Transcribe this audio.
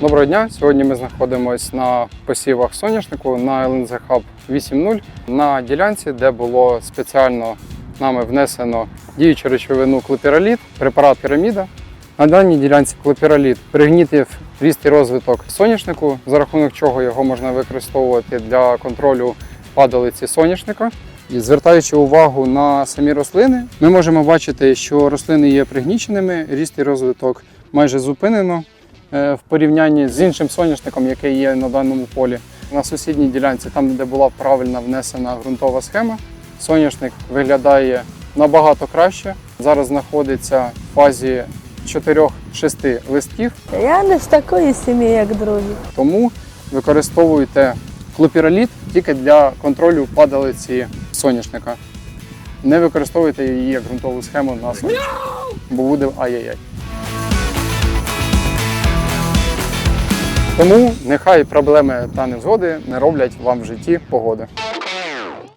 Доброго дня! Сьогодні ми знаходимося на посівах соняшнику на LNZ Hub 8.0 на ділянці, де було спеціально нами внесено діючу речовину клопіроліт, препарат піраміда. На даній ділянці клопіроліт пригнітив ріст і розвиток соняшнику, за рахунок чого його можна використовувати для контролю падалиці соняшника. І звертаючи увагу на самі рослини, ми можемо бачити, що рослини є пригніченими, ріст і розвиток майже зупинено в порівнянні з іншим соняшником, який є на даному полі. На сусідній ділянці, там, де була правильно внесена ґрунтова схема, соняшник виглядає набагато краще. Зараз знаходиться в фазі 4-6 листків, Я не з такої сім'ї, як другі. тому використовуйте клопіроліт тільки для контролю падалиці соняшника. Не використовуйте її як ґрунтову схему на соняшник, бо буде ай-яй-яй. Тому нехай проблеми та невзгоди не роблять вам в житті погоди.